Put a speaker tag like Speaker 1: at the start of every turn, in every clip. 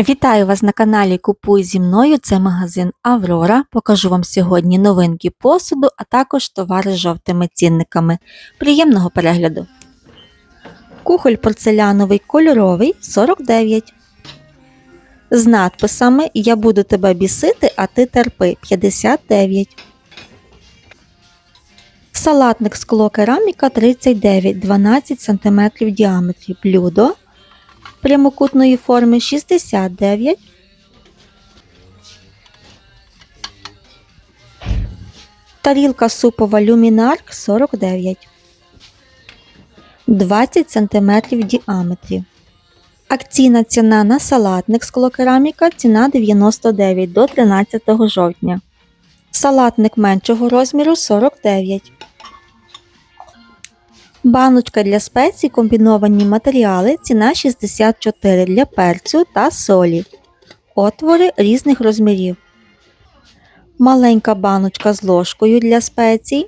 Speaker 1: Вітаю вас на каналі Купуй зі мною. Це магазин Аврора. Покажу вам сьогодні новинки посуду, а також товари з жовтими цінниками. Приємного перегляду. Кухоль порцеляновий кольоровий 49. З надписами Я буду тебе бісити, а ти терпи 59. Салатник скло кераміка 39 12 см в діаметрі. Блюдо прямокутної форми 69. Тарілка супова люмінарк 49. 20 см в діаметрі. Акційна ціна на салатник склокераміка ціна 99 до 13 жовтня. Салатник меншого розміру 49. Баночка для спецій комбіновані матеріали ціна 64 для перцю та солі. Отвори різних розмірів. Маленька баночка з ложкою для спецій.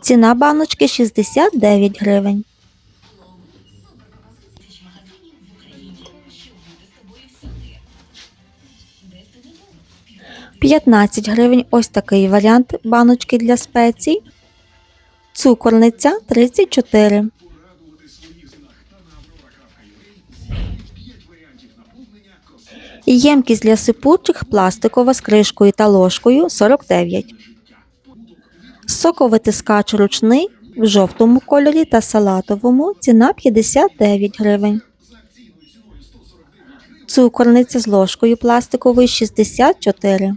Speaker 1: Ціна баночки 69 гривень. П'ятнадцять гривень ось такий варіант баночки для спецій. Цукорниця 34. Ємкість для сипучих пластикова з кришкою та ложкою 49. Соковитискач ручний в жовтому кольорі та салатовому ціна 59 гривень. Цукорниця з ложкою пластиковою 64.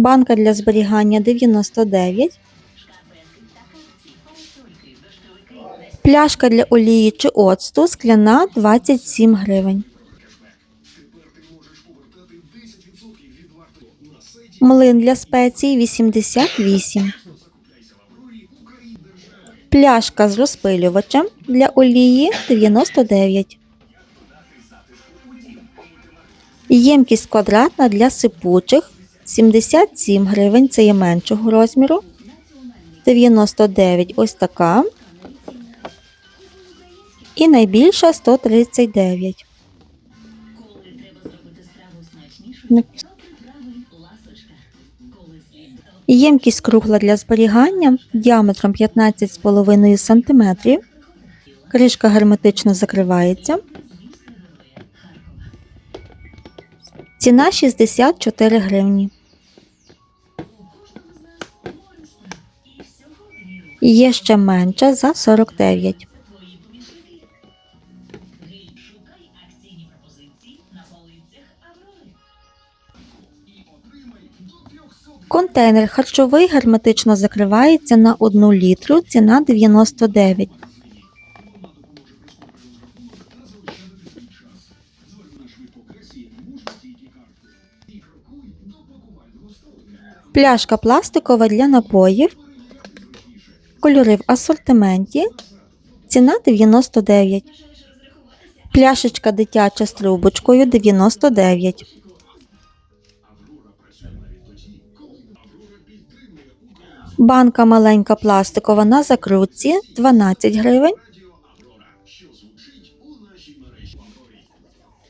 Speaker 1: Банка для зберігання 99. Пляшка для олії чи оцту скляна 27 гривень. Млин для спецій 88. Пляшка з розпилювачем для олії 99. Ємкість квадратна для сипучих 77 гривень, це є меншого розміру. 99 ось така. І найбільша 139. Ємкість кругла для зберігання діаметром 15,5 см. Кришка герметично закривається. Ціна 64 гривні. Є ще менша за 49. Контейнер харчовий герметично закривається на 1 літру, ціна 99. Пляшка пластикова для напоїв. Кольори в асортименті. Ціна 99. Пляшечка дитяча з трубочкою 99. Банка маленька пластикова на закрутці 12 гривень.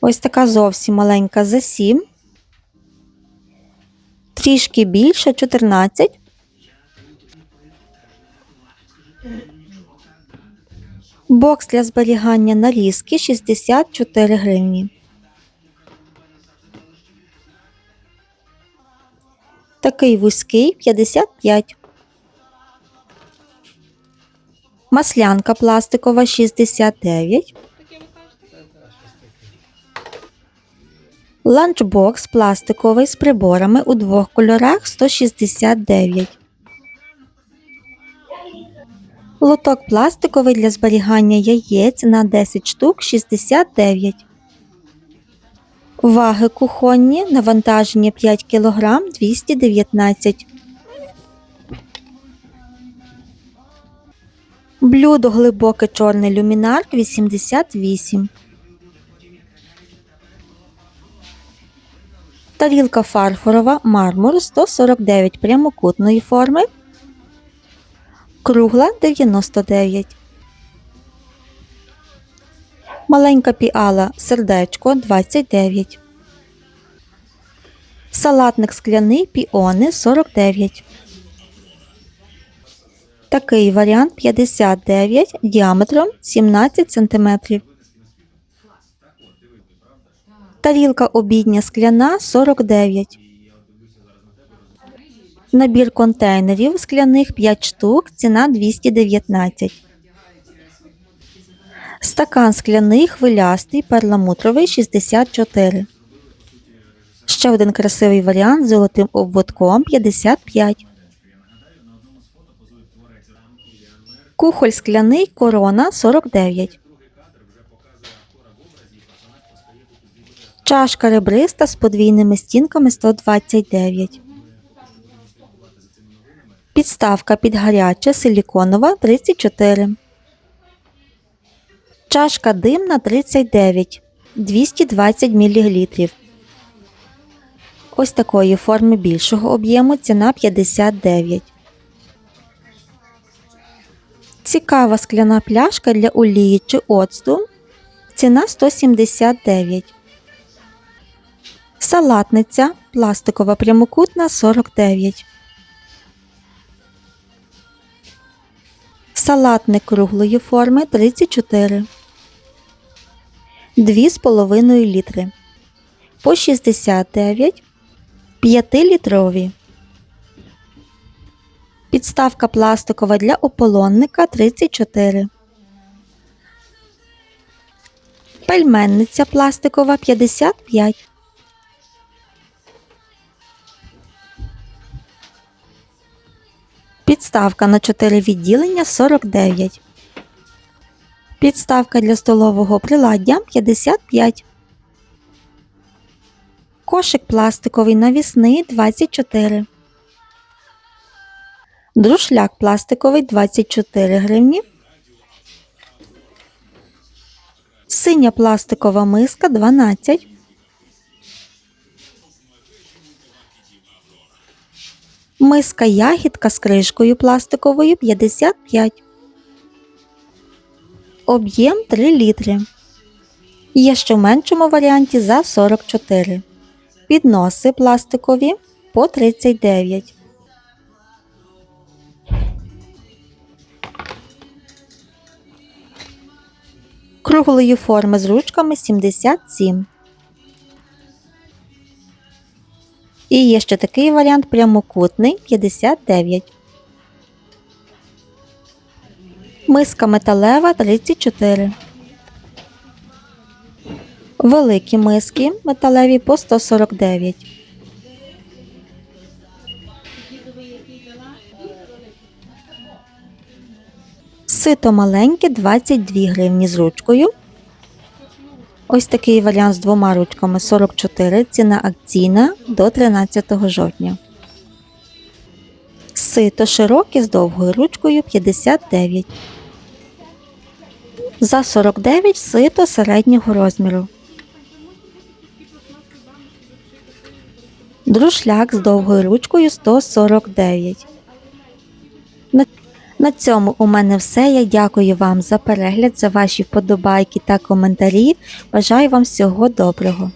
Speaker 1: Ось така зовсім маленька за 7. Трішки більше 14. Бокс для зберігання нарізки 64 гривні. Такий вузький 55. Маслянка пластикова 69. Ланчбокс пластиковий з приборами у двох кольорах 169. Лоток пластиковий для зберігання яєць на 10 штук 69. Ваги кухонні навантаження 5 кг 219. Блюдо глибоке чорний люмінарк 88. Тарілка фарфорова мармур 149 прямокутної форми. Кругла 99. Маленька піала сердечко 29. Салатник скляний піони 49. Такий варіант 59 діаметром 17 см. Тарілка обідня скляна 49. Набір контейнерів скляних 5 штук, ціна 219. Стакан скляний хвилястий перламутровий 64. Ще один красивий варіант з золотим обводком 55. Кухоль скляний корона 49. Чашка ребриста з подвійними стінками 129. Підставка під гаряче силіконова 34. Чашка димна 39 220 мл. Ось такої форми більшого об'єму ціна 59. Цікава скляна пляшка для олії чи оцту. Ціна 179. Салатниця пластикова прямокутна 49. Салатник круглої форми 34. 2,5 літри. По 69. 5-літрові. Підставка пластикова для ополонника 34. Пельменниця пластикова 55. Підставка на 4 відділення 49. Підставка для столового приладдя 55. Кошик пластиковий навісний 24. Друшляк пластиковий 24 гривні. Синя пластикова миска 12. Миска ягідка з кришкою пластиковою 55. Об'єм 3 літри. Є ще в меншому варіанті за 44. Підноси пластикові по 39. Круглої форми з ручками 77. І є ще такий варіант прямокутний 59. Миска металева 34. Великі миски металеві по 149. Сито маленьке 22 гривні з ручкою. Ось такий варіант з двома ручками 44, ціна акційна до 13 жовтня. Сито широке з довгою ручкою 59. За 49 сито середнього розміру. Друшляк з довгою ручкою 149. На, цьому у мене все. Я дякую вам за перегляд, за ваші вподобайки та коментарі. Бажаю вам всього доброго.